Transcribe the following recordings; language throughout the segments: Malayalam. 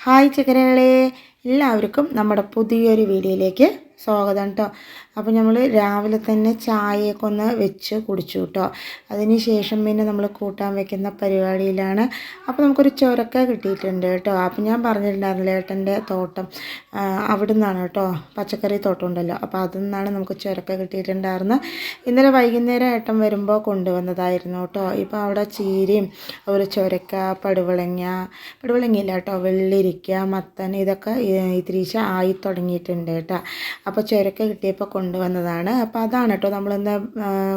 ഹായ് ചക്കരകളെ എല്ലാവർക്കും നമ്മുടെ പുതിയൊരു വീഡിയോയിലേക്ക് സ്വാഗതം കേട്ടോ അപ്പോൾ നമ്മൾ രാവിലെ തന്നെ ചായയൊക്കെ ഒന്ന് വെച്ച് കുടിച്ചു കേട്ടോ അതിന് ശേഷം പിന്നെ നമ്മൾ കൂട്ടാൻ വെക്കുന്ന പരിപാടിയിലാണ്. അപ്പോൾ നമുക്കൊരു ചുരക്ക കിട്ടിയിട്ടുണ്ട് കേട്ടോ അപ്പോൾ ഞാൻ പറഞ്ഞിട്ടുണ്ടായിരുന്നില്ല ഏട്ടന്റെ തോട്ടം അവിടെ നിന്നാണ് കേട്ടോ പച്ചക്കറി തോട്ടം ഉണ്ടല്ലോ. അപ്പോൾ അതിൽ നിന്നാണ് നമുക്ക് ചുരക്ക കിട്ടിയിട്ടുണ്ടായിരുന്നത് ഇന്നലെ വൈകുന്നേരം ഏട്ടൻ വരുമ്പോൾ കൊണ്ടുവന്നതായിരുന്നു കേട്ടോ ഇപ്പോൾ അവിടെ ചീരയും അതുപോലെ ചുരക്ക പടുവളങ്ങ പടുവളങ്ങയില്ല കേട്ടോ വെള്ളിരിക്ക മത്തൻ ഇതൊക്കെ ഇത്തിരീശ ആയി തുടങ്ങിയിട്ടുണ്ട് കേട്ടോ അപ്പോൾ ചുരക്ക കിട്ടിയപ്പോൾ കൊണ്ടുവന്നതാണ്. അപ്പോൾ അതാണ് കേട്ടോ നമ്മളിന്ന്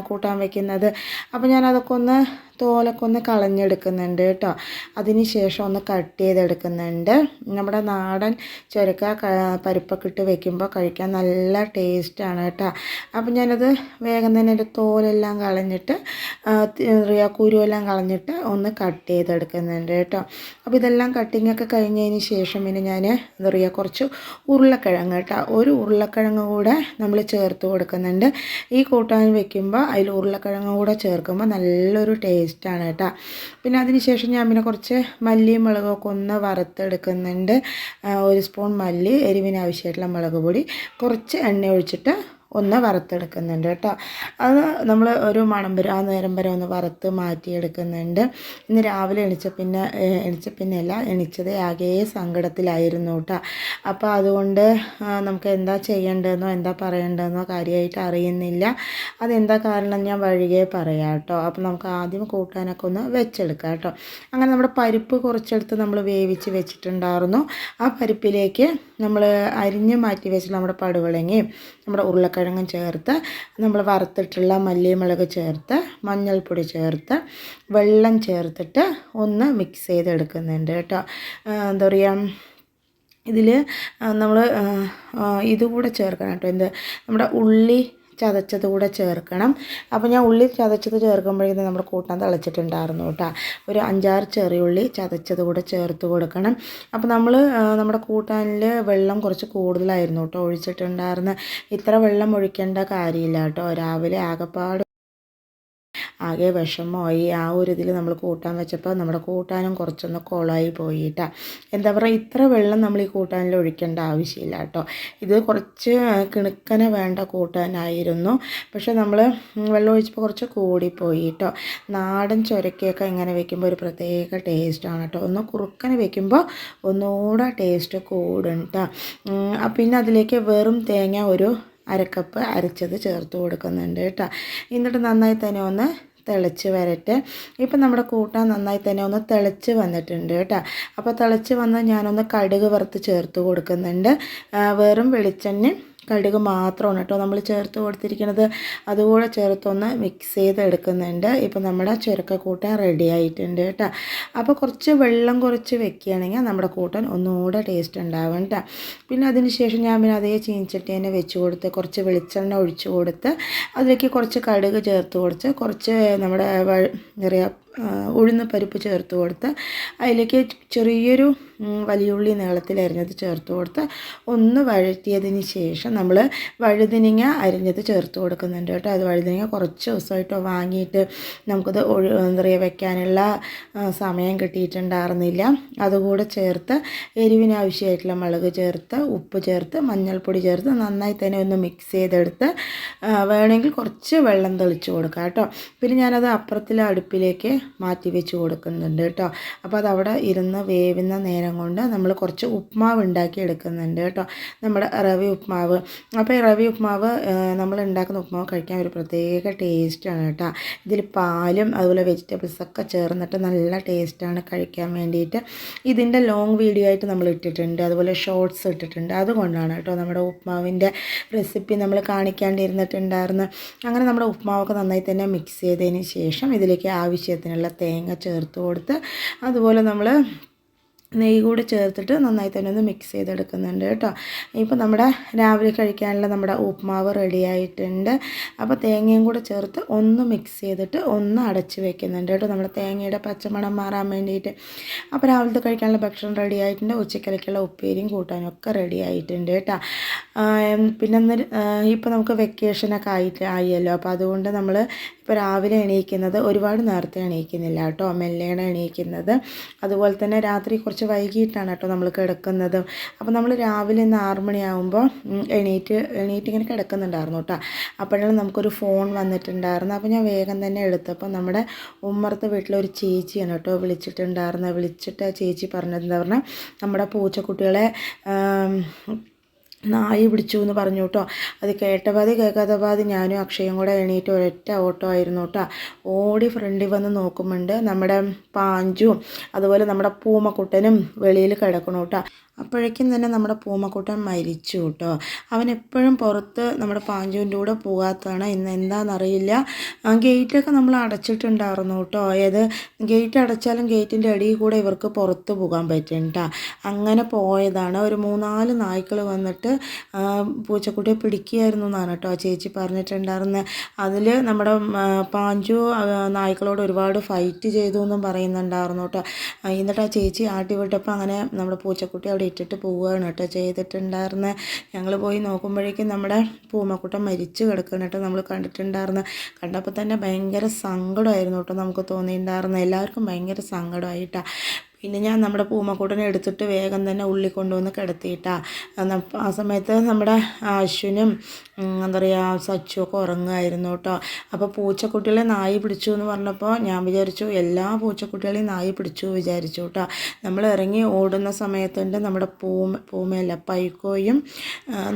കൂട്ടാൻ വെക്കുന്നത്. അപ്പോൾ ഞാനതൊക്കെ ഒന്ന് തോലൊക്കെ ഒന്ന് കളഞ്ഞെടുക്കുന്നുണ്ട് കേട്ടോ അതിന് ശേഷം ഒന്ന് കട്ട് ചെയ്തെടുക്കുന്നുണ്ട്. നമ്മുടെ നാടൻ ചുരക്ക പരിപ്പൊക്കെ ഇട്ട് വെക്കുമ്പോൾ കഴിക്കാൻ നല്ല ടേസ്റ്റാണ് കേട്ടോ അപ്പം ഞാനത് വേഗം തന്നെ എന്റെ തോലെല്ലാം കളഞ്ഞിട്ട് കുരുവെല്ലാം കളഞ്ഞിട്ട് ഒന്ന് കട്ട് ചെയ്തെടുക്കുന്നുണ്ട് കേട്ടോ അപ്പോൾ ഇതെല്ലാം കട്ടിങ്ങൊക്കെ കഴിഞ്ഞതിന് ശേഷം പിന്നെ ഞാൻ എന്താ പറയുക കുറച്ച് ഉരുളക്കിഴങ്ങ് കേട്ടോ ഒരു ഉരുളക്കിഴങ്ങ് കൂടെ നമ്മൾ ചേർത്ത് കൊടുക്കുന്നുണ്ട്. ഈ കൂട്ടാൻ വെക്കുമ്പോൾ അതിൽ ഉരുളക്കിഴങ്ങ് കൂടെ ചേർക്കുമ്പോൾ നല്ലൊരു ടേസ്റ്റാണ് കേട്ടോ. പിന്നെ അതിന് ശേഷം ഞാൻ പിന്നെ കുറച്ച് മല്ലിയും മുളകൊക്കെ ഒന്ന് വറുത്തെടുക്കുന്നുണ്ട്. ഒരു സ്പൂൺ മല്ലി എരിവിന് ആവശ്യമായിട്ടുള്ള മുളക് പൊടി കുറച്ച് എണ്ണ ഒഴിച്ചിട്ട് ഒന്ന് വറുത്തെടുക്കുന്നുണ്ട് കേട്ടോ. അത് നമ്മൾ ഒരു മണം വരെ ആ നേരം വരെ ഒന്ന് വറുത്ത് മാറ്റിയെടുക്കുന്നുണ്ട്. ഇന്ന് രാവിലെ എണിച്ച പിന്നെ എണിച്ച പിന്നെ അല്ല എണിച്ചതേ ആകെ സങ്കടത്തിലായിരുന്നു കേട്ടോ. അപ്പോൾ അതുകൊണ്ട് നമുക്ക് എന്താ ചെയ്യേണ്ടതെന്നോ എന്താ പറയേണ്ടതെന്നോ കാര്യമായിട്ട് അറിയുന്നില്ല. അതെന്താ കാരണം ഞാൻ വഴികെ പറയാം കേട്ടോ. അപ്പോൾ നമുക്ക് ആദ്യം കൂട്ടാനൊക്കെ ഒന്ന് വെച്ചെടുക്കാം കേട്ടോ. അങ്ങനെ നമ്മുടെ പരിപ്പ് കുറച്ചെടുത്ത് നമ്മൾ വേവിച്ച് വെച്ചിട്ടുണ്ടായിരുന്നു. ആ പരിപ്പിലേക്ക് നമ്മൾ അരിഞ്ഞ് മാറ്റി വെച്ചിട്ടുള്ള നമ്മുടെ പടുവളങ്ങയും നമ്മുടെ ഉരുളക്കിഴങ്ങും ചേർത്ത് നമ്മൾ വറുത്തിട്ടുള്ള മല്ലിമുളക് ചേർത്ത് മഞ്ഞൾപ്പൊടി ചേർത്ത് വെള്ളം ചേർത്തിട്ട് ഒന്ന് മിക്സ് ചെയ്തെടുക്കുന്നുണ്ട് കേട്ടോ. എന്താ പറയുക ഇതിൽ നമ്മൾ ഇതുകൂടെ ചേർക്കണം കേട്ടോ. എന്ത്? നമ്മുടെ ഉള്ളി ചതച്ചത് കൂടെ ചേർക്കണം. അപ്പോൾ ഞാൻ ഉള്ളി ചതച്ചത് ചേർക്കുമ്പോഴേക്കും നമ്മൾ കൂട്ടാൻ തിളച്ചിട്ടുണ്ടായിരുന്നു കേട്ടോ. ഒരു അഞ്ചാറ് ചെറിയ ഉള്ളി ചതച്ചത് കൂടെ ചേർത്ത് കൊടുക്കണം. അപ്പോൾ നമ്മൾ നമ്മുടെ കൂട്ടാനിൽ വെള്ളം കുറച്ച് കൂടുതലായിരുന്നു കേട്ടോ ഒഴിച്ചിട്ടുണ്ടായിരുന്ന. ഇത്ര വെള്ളം ഒഴിക്കേണ്ട കാര്യമില്ല കേട്ടോ. രാവിലെ ആകപ്പാട് ആകെ വിഷമമായി. ആ ഒരു ഇതിൽ നമ്മൾ കൂട്ടാൻ വെച്ചപ്പോൾ നമ്മുടെ കൂട്ടാനും കുറച്ചൊന്ന് കുളമായി പോയിട്ടാ. എന്താ പറയുക ഇത്ര വെള്ളം നമ്മൾ ഈ കൂട്ടാനിൽ ഒഴിക്കേണ്ട ആവശ്യമില്ല കേട്ടോ. ഇത് കുറച്ച് കിണുക്കനെ വേണ്ട കൂട്ടാനായിരുന്നു. പക്ഷെ നമ്മൾ വെള്ളം ഒഴിച്ചപ്പോൾ കുറച്ച് കൂടിപ്പോയി കേട്ടോ നാടൻ ചൊരക്കയൊക്കെ ഇങ്ങനെ വെക്കുമ്പോൾ ഒരു പ്രത്യേക ടേസ്റ്റാണ് കേട്ടോ. ഒന്ന് കുറുക്കനെ വെക്കുമ്പോൾ ഒന്നുകൂടെ ടേസ്റ്റ് കൂടും പിന്നെ അതിലേക്ക് വെറും തേങ്ങ ഒരു അരക്കപ്പ് അരച്ചത് ചേർത്ത് കൊടുക്കുന്നുണ്ട് കേട്ടോ. എന്നിട്ട് നന്നായി തന്നെ ഒന്ന് തിളച്ച് വരട്ടെ. ഇപ്പം നമ്മുടെ കൂട്ടാൻ നന്നായി തന്നെ ഒന്ന് തിളച്ച് വന്നിട്ടുണ്ട് കേട്ടോ. അപ്പോൾ തിളച്ച് വന്ന് ഞാനൊന്ന് കടുക് വറുത്ത് ചേർത്ത് കൊടുക്കുന്നുണ്ട്. വെറും വെളിച്ചെണ്ണ കടുക് മാത്രമാണ് കേട്ടോ നമ്മൾ ചേർത്ത് കൊടുത്തിരിക്കുന്നത്. അതുകൂടെ ചേർത്തൊന്ന് മിക്സ് ചെയ്ത് എടുക്കുന്നുണ്ട് ഇപ്പം നമ്മുടെ ചുരക്ക കൂട്ടൻ റെഡി ആയിട്ടുണ്ട് കേട്ടോ. അപ്പോൾ കുറച്ച് വെള്ളം കുറച്ച് വെക്കുകയാണെങ്കിൽ നമ്മുടെ കൂട്ടൻ ഒന്നുകൂടെ ടേസ്റ്റ് ഉണ്ടാവും കേട്ടോ. പിന്നെ അതിന് ശേഷം ഞാൻ പിന്നെ അതേ ചീനിച്ചട്ടി തന്നെ വെച്ച് കൊടുത്ത് കുറച്ച് വെളിച്ചെണ്ണ ഒഴിച്ച് കൊടുത്ത് അതിലേക്ക് കുറച്ച് കടുക് ചേർത്ത് കൊടുത്ത് കുറച്ച് നമ്മുടെ എന്താ ഉഴുന്ന് പരിപ്പ് ചേർത്ത് കൊടുത്ത് അതിലേക്ക് ചെറിയൊരു വലിയ വലിയുള്ളി നീളത്തിൽ അരിഞ്ഞത് ചേർത്ത് കൊടുത്ത് ഒന്ന് വഴറ്റിയതിന് ശേഷം നമ്മൾ വഴുതിനിങ്ങ അരിഞ്ഞത് ചേർത്ത് കൊടുക്കുന്നുണ്ട് കേട്ടോ. അത് വഴുതിനിങ്ങ കുറച്ച് ദിവസമായിട്ടോ വാങ്ങിയിട്ട് നമുക്കത് ഒഴു എന്താ പറയുക വെക്കാനുള്ള സമയം കിട്ടിയിട്ടുണ്ടായിരുന്നില്ല. അതുകൂടെ ചേർത്ത് എരിവിന് ആവശ്യമായിട്ടുള്ള മുളക് ചേർത്ത് ഉപ്പ് ചേർത്ത് മഞ്ഞൾപ്പൊടി ചേർത്ത് നന്നായി തന്നെ ഒന്ന് മിക്സ് ചെയ്തെടുത്ത് വേണമെങ്കിൽ കുറച്ച് വെള്ളം തെളിച്ച് കൊടുക്കാം കേട്ടോ. പിന്നെ ഞാനത് അപ്പുറത്തിലെ അടുപ്പിലേക്ക് മാറ്റി വെച്ച് കൊടുക്കുന്നുണ്ട് കേട്ടോ. അപ്പോൾ അത് അവിടെ ഇരുന്ന് വേവുന്ന നേരം കൊണ്ട് നമ്മൾ കുറച്ച് ഉപ്മാവ് ഉണ്ടാക്കി എടുക്കുന്നുണ്ട് കേട്ടോ. നമ്മുടെ റവി ഉപ്മാവ്. അപ്പോൾ ഈ റവി ഉപ്മാവ് നമ്മൾ ഉണ്ടാക്കുന്ന ഉപ്മാവ് കഴിക്കാൻ ഒരു പ്രത്യേക ടേസ്റ്റാണ് കേട്ടോ. ഇതിൽ പാലും അതുപോലെ വെജിറ്റബിൾസൊക്കെ ചേർന്നിട്ട് നല്ല ടേസ്റ്റാണ് കഴിക്കാൻ വേണ്ടിയിട്ട്. ഇതിന്റെ ലോങ് വീഡിയോ ആയിട്ട് നമ്മൾ ഇട്ടിട്ടുണ്ട്. അതുപോലെ ഷോർട്സ് ഇട്ടിട്ടുണ്ട്. അതുകൊണ്ടാണ് കേട്ടോ നമ്മുടെ ഉപ്മാവിന്റെ റെസിപ്പി നമ്മൾ കാണിക്കാണ്ടിരുന്നിട്ടുണ്ടായിരുന്നു അങ്ങനെ നമ്മുടെ ഉപ്മാവൊക്കെ നന്നായി തന്നെ മിക്സ് ചെയ്തതിന് ശേഷം ഇതിലേക്ക് ആവശ്യത്തിനുള്ള തേങ്ങ ചേർത്ത് കൊടുത്ത് അതുപോലെ നമ്മൾ നെയ്യ് കൂടി ചേർത്തിട്ട് നന്നായി തന്നെ ഒന്ന് മിക്സ് ചെയ്തെടുക്കുന്നുണ്ട് കേട്ടോ. ഇപ്പോൾ നമ്മുടെ രാവിലെ കഴിക്കാനുള്ള നമ്മുടെ ഉപ്മാവ് റെഡി ആയിട്ടുണ്ട്. അപ്പോൾ തേങ്ങയും കൂടെ ചേർത്ത് ഒന്ന് മിക്സ് ചെയ്തിട്ട് ഒന്ന് അടച്ച് വെക്കുന്നുണ്ട് കേട്ടോ. നമ്മുടെ തേങ്ങയുടെ പച്ചമണം മാറാൻ വേണ്ടിയിട്ട്. അപ്പോൾ രാവിലത്തെ കഴിക്കാനുള്ള ഭക്ഷണം റെഡി ആയിട്ടുണ്ട്. ഉച്ചക്കലക്കുള്ള ഉപ്പേരിയും കൂട്ടാനും ഒക്കെ റെഡി ആയിട്ടുണ്ട് കേട്ടോ. പിന്നെ ഇപ്പോൾ നമുക്ക് വെക്കേഷനൊക്കെ ആയിട്ട് ആയല്ലോ. അപ്പോൾ അതുകൊണ്ട് നമ്മൾ ഇപ്പോൾ രാവിലെ എണീക്കുന്നത് ഒരുപാട് നേരത്തെ എണീക്കുന്നില്ല കേട്ടോ. മെല്ലെയാണ് എണീക്കുന്നത്. അതുപോലെ തന്നെ രാത്രി കുറച്ച് വൈകിട്ടാണ് കേട്ടോ നമ്മൾ കിടക്കുന്നത്. അപ്പോൾ നമ്മൾ രാവിലെ ഇന്ന് ആറ് മണിയാകുമ്പോൾ എണീറ്റ് എണീറ്റ് ഇങ്ങനെ കിടക്കുന്നുണ്ടായിരുന്നു കേട്ടോ. അപ്പോഴാണ് നമുക്കൊരു ഫോൺ വന്നിട്ടുണ്ടായിരുന്നു അപ്പോൾ ഞാൻ വേഗം തന്നെ എടുത്തപ്പോൾ നമ്മുടെ ഉമ്മറത്തെ വീട്ടിലൊരു ചേച്ചിയാണ് കേട്ടോ വിളിച്ചിട്ടുണ്ടായിരുന്നത്. വിളിച്ചിട്ട് ചേച്ചി പറഞ്ഞതെന്ന് പറഞ്ഞാൽ നമ്മുടെ പൂച്ചക്കുട്ടികളെ നായി പിടിച്ചു എന്ന് പറഞ്ഞു കേട്ടോ അത് കേട്ടപാത് കേൾക്കാത്ത പാതി ഞാനും അക്ഷയും കൂടെ എണീറ്റ് ഒരൊറ്റ ഓട്ടോ ആയിരുന്നു കേട്ടോ. ഓടി ഫ്രണ്ടിൽ വന്ന് നോക്കുമ്പോണ്ട് നമ്മുടെ പാഞ്ചും അതുപോലെ നമ്മുടെ പൂമക്കുട്ടനും വെളിയിൽ കിടക്കണം കേട്ടോ. അപ്പോഴേക്കും തന്നെ നമ്മുടെ പൂമക്കൂട്ടൻ മരിച്ചു കേട്ടോ. അവൻ എപ്പോഴും പുറത്ത് നമ്മുടെ പാഞ്ചുവിന്റെ കൂടെ പോകാത്തതാണ്. ഇന്ന് എന്താണെന്നറിയില്ല. ഗേറ്റൊക്കെ നമ്മൾ അടച്ചിട്ടുണ്ടായിരുന്നു കേട്ടോ. ഏത് ഗേറ്റ് അടച്ചാലും ഗേറ്റിന്റെ അടിയിൽ കൂടെ ഇവർക്ക് പുറത്ത് പോകാൻ പറ്റും അങ്ങനെ പോയതാണ്. ഒരു മൂന്നാൽ നായ്ക്കൾ വന്നിട്ട് പൂച്ചക്കുട്ടിയെ പിടിക്കുകയായിരുന്നു എന്നാണ് കേട്ടോ ചേച്ചി പറഞ്ഞിട്ടുണ്ടായിരുന്നത് അതിൽ നമ്മുടെ പാഞ്ചു നായ്ക്കളോട് ഒരുപാട് ഫൈറ്റ് ചെയ്തു എന്നും പറയുന്നുണ്ടായിരുന്നു കേട്ടോ. എന്നിട്ട് ആ ചേച്ചി ആട്ടി വിട്ടപ്പോൾ അങ്ങനെ നമ്മുടെ പൂച്ചക്കുട്ടി അവിടെ ഇട്ടിട്ട് പോവുകയാണ് കേട്ടോ ചെയ്തിട്ടുണ്ടായിരുന്നത് ഞങ്ങൾ പോയി നോക്കുമ്പോഴേക്കും നമ്മുടെ പൂമക്കൂട്ടം മരിച്ചു കിടക്കണം കേട്ടോ നമ്മൾ കണ്ടിട്ടുണ്ടായിരുന്നു. കണ്ടപ്പോൾ തന്നെ ഭയങ്കര സങ്കടമായിരുന്നു കേട്ടോ നമുക്ക് തോന്നിയിട്ടുണ്ടായിരുന്നു. എല്ലാവർക്കും ഭയങ്കര സങ്കടമായിട്ടാണ് പിന്നെ ഞാൻ നമ്മുടെ പൂമക്കൂട്ടനെ എടുത്തിട്ട് വേഗം തന്നെ ഉള്ളി കൊണ്ടുവന്ന് കിടത്തിയിട്ടാ. ആ സമയത്ത് നമ്മുടെ അശ്വിനും എന്താ പറയുക സച്ചുമൊക്കെ ഉറങ്ങുമായിരുന്നു കേട്ടോ. അപ്പോൾ പൂച്ചക്കുട്ടികളെ നായി പിടിച്ചു എന്ന് പറഞ്ഞപ്പോൾ ഞാൻ വിചാരിച്ചു എല്ലാ പൂച്ചക്കുട്ടികളെയും നായി പിടിച്ചു വിചാരിച്ചു കേട്ടോ. നമ്മൾ ഇറങ്ങി ഓടുന്ന സമയത്തുണ്ട് നമ്മുടെ പൂമ പൂമയല്ല പൈക്കോയും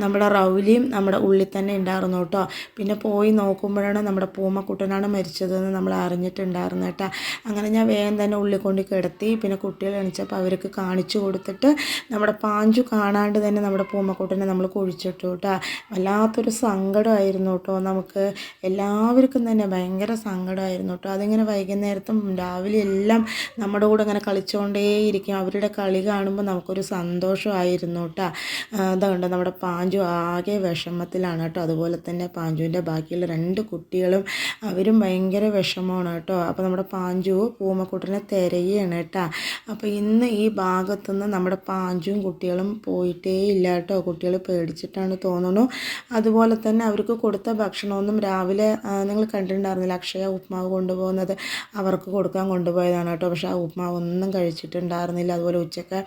നമ്മുടെ റൗലിയും നമ്മുടെ ഉള്ളിൽ തന്നെ ഉണ്ടായിരുന്നു കേട്ടോ. പിന്നെ പോയി നോക്കുമ്പോഴാണ് നമ്മുടെ പൂമക്കുട്ടനാണ് മരിച്ചതെന്ന് നമ്മൾ അറിഞ്ഞിട്ടുണ്ടായിരുന്നു കേട്ടോ. അങ്ങനെ ഞാൻ വേഗം തന്നെ ഉള്ളിൽ കൊണ്ട് കിടത്തി പിന്നെ കുട്ടികൾ എണിച്ചപ്പോൾ അവർക്ക് കാണിച്ചു കൊടുത്തിട്ട് നമ്മുടെ പാഞ്ചു കാണാണ്ട് തന്നെ നമ്മുടെ പൂമക്കൂട്ടനെ നമ്മൾ കുഴിച്ചിട്ടു കേട്ടോ. വല്ലാത്തൊരു സങ്കടമായിരുന്നു കേട്ടോ. നമുക്ക് എല്ലാവർക്കും തന്നെ ഭയങ്കര സങ്കടമായിരുന്നു കേട്ടോ. അതിങ്ങനെ വൈകുന്നേരത്തും രാവിലെ എല്ലാം നമ്മുടെ കൂടെ ഇങ്ങനെ കളിച്ചുകൊണ്ടേയിരിക്കും. അവരുടെ കളി കാണുമ്പോൾ നമുക്കൊരു സന്തോഷമായിരുന്നു കേട്ടോ. അതുകൊണ്ട് നമ്മുടെ പാഞ്ചു ആകെ വിഷമത്തിലാണ് കേട്ടോ. അതുപോലെ തന്നെ പാഞ്ചുവിന്റെ ബാക്കിയുള്ള രണ്ട് കുട്ടികളും അവരും ഭയങ്കര വിഷമമാണ് കേട്ടോ. അപ്പോൾ നമ്മുടെ പാഞ്ചു പൂമക്കൂട്ടനെ തിരയാണ് കേട്ടോ. അപ്പോൾ ഇന്ന് ഈ ഭാഗത്തുനിന്ന് നമ്മുടെ പാഞ്ചും കുട്ടികളും പോയിട്ടേ ഇല്ല കേട്ടോ. കുട്ടികൾ പേടിച്ചിട്ടാണ് തോന്നുന്നു അതുപോലെ തന്നെ അവർക്ക് കൊടുത്ത ഭക്ഷണമൊന്നും രാവിലെ നിങ്ങൾ കണ്ടിട്ടുണ്ടായിരുന്നില്ല അക്ഷയ ഉപ്മാവ് കൊണ്ടുപോകുന്നത്? അവർക്ക് കൊടുക്കാൻ കൊണ്ടുപോയതാണ് കേട്ടോ. പക്ഷേ ആ ഉപ്മാവ് ഒന്നും കഴിച്ചിട്ടുണ്ടായിരുന്നില്ല. അതുപോലെ ഉച്ചയ്ക്ക്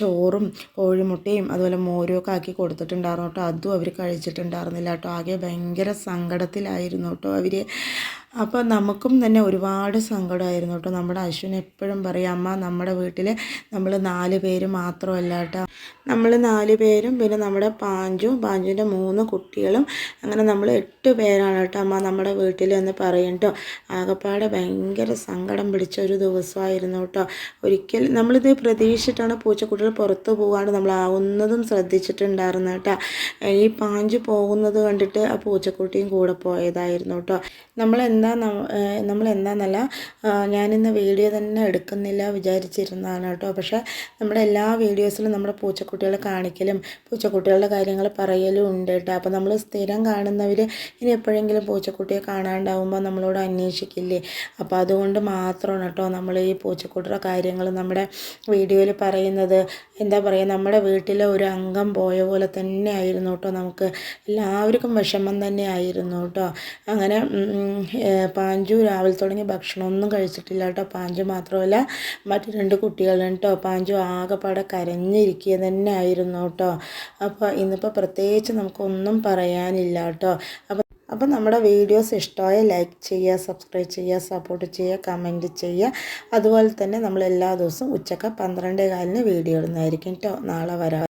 ചോറും കോഴിമുട്ടയും അതുപോലെ മോരും ഒക്കെ ആക്കി കൊടുത്തിട്ടുണ്ടായിരുന്നു കേട്ടോ. അതും അവർ കഴിച്ചിട്ടുണ്ടായിരുന്നില്ല കേട്ടോ. ആകെ ഭയങ്കര സങ്കടത്തിലായിരുന്നു കേട്ടോ അവർ. അപ്പോൾ നമുക്കും തന്നെ ഒരുപാട് സങ്കടമായിരുന്നു കേട്ടോ. നമ്മുടെ അശ്വിൻ എപ്പോഴും പറയും അമ്മ നമ്മുടെ വീട്ടിൽ നമ്മൾ നാല് പേര് മാത്രമല്ല കേട്ടോ. നമ്മൾ നാല് പേരും പിന്നെ നമ്മുടെ പാഞ്ചും പാഞ്ചുവിന്റെ മൂന്ന് കുട്ടികളും അങ്ങനെ നമ്മൾ എട്ട് പേരാണ് കേട്ടോ അമ്മ നമ്മുടെ വീട്ടിൽ എന്ന് പറയും കേട്ടോ ആകപ്പാടെ ഭയങ്കര സങ്കടം പിടിച്ച ഒരു ദിവസമായിരുന്നു കേട്ടോ. ഒരിക്കൽ നമ്മളിത് പ്രതീക്ഷിച്ചിട്ടാണ് പൂച്ചക്കുട്ടികൾ പുറത്ത് പോകാണ്ട് നമ്മൾ ആവുന്നതും ശ്രദ്ധിച്ചിട്ടുണ്ടായിരുന്നു കേട്ടോ. ഈ പാഞ്ചു പോകുന്നത് കണ്ടിട്ട് ആ പൂച്ചക്കുട്ടിയും കൂടെ പോയതായിരുന്നു കേട്ടോ. നമ്മൾ എന്താ നമ്മൾ എന്താന്നല്ല ഞാനിന്ന് വീഡിയോ തന്നെ എടുക്കുന്നില്ല വിചാരിച്ചിരുന്നതാണ് കേട്ടോ. പക്ഷേ നമ്മുടെ എല്ലാ വീഡിയോസിലും നമ്മുടെ പൂച്ചക്കുട്ടികളെ കാണിക്കലും പൂച്ചക്കുട്ടികളുടെ കാര്യങ്ങൾ പറയലും ഉണ്ട് കേട്ടോ. അപ്പോൾ നമ്മൾ സ്ഥിരം കാണുന്നവർ ഇനി എപ്പോഴെങ്കിലും പൂച്ചക്കുട്ടിയെ കാണാണ്ടാവുമ്പോൾ നമ്മളോട് അന്വേഷിക്കില്ലേ? അപ്പോൾ അതുകൊണ്ട് മാത്രമാണ് കേട്ടോ നമ്മൾ ഈ പൂച്ചക്കുട്ടിയുടെ കാര്യങ്ങൾ നമ്മുടെ വീഡിയോയിൽ പറയുന്നത്. എന്താ പറയുക നമ്മുടെ വീട്ടിലെ ഒരു അംഗം പോയ പോലെ തന്നെ ആയിരുന്നു കേട്ടോ നമുക്ക്. എല്ലാവർക്കും വിഷമം തന്നെ ആയിരുന്നു കേട്ടോ. അങ്ങനെ പാഞ്ചു രാവിലെ തുടങ്ങി ഭക്ഷണമൊന്നും കഴിച്ചിട്ടില്ല കേട്ടോ. പാഞ്ചു മാത്രമല്ല മറ്റു രണ്ട് കുട്ടികളുണ്ട് കേട്ടോ. പാഞ്ചു ആകെപ്പാടെ കരഞ്ഞിരിക്കുക തന്നെ ആയിരുന്നു കേട്ടോ. അപ്പോൾ ഇന്നിപ്പോൾ പ്രത്യേകിച്ച് നമുക്കൊന്നും പറയാനില്ല കേട്ടോ. അപ്പോൾ അപ്പോൾ നമ്മുടെ വീഡിയോസ് ഇഷ്ടമായ ലൈക്ക് ചെയ്യുക സബ്സ്ക്രൈബ് ചെയ്യുക സപ്പോർട്ട് ചെയ്യുക കമന്റ് ചെയ്യുക. അതുപോലെ തന്നെ നമ്മൾ എല്ലാ ദിവസവും ഉച്ചയ്ക്ക് പന്ത്രണ്ടേ കാലിന് വീഡിയോ ഇടുന്നതായിരിക്കും കേട്ടോ. നാളെ വരാം.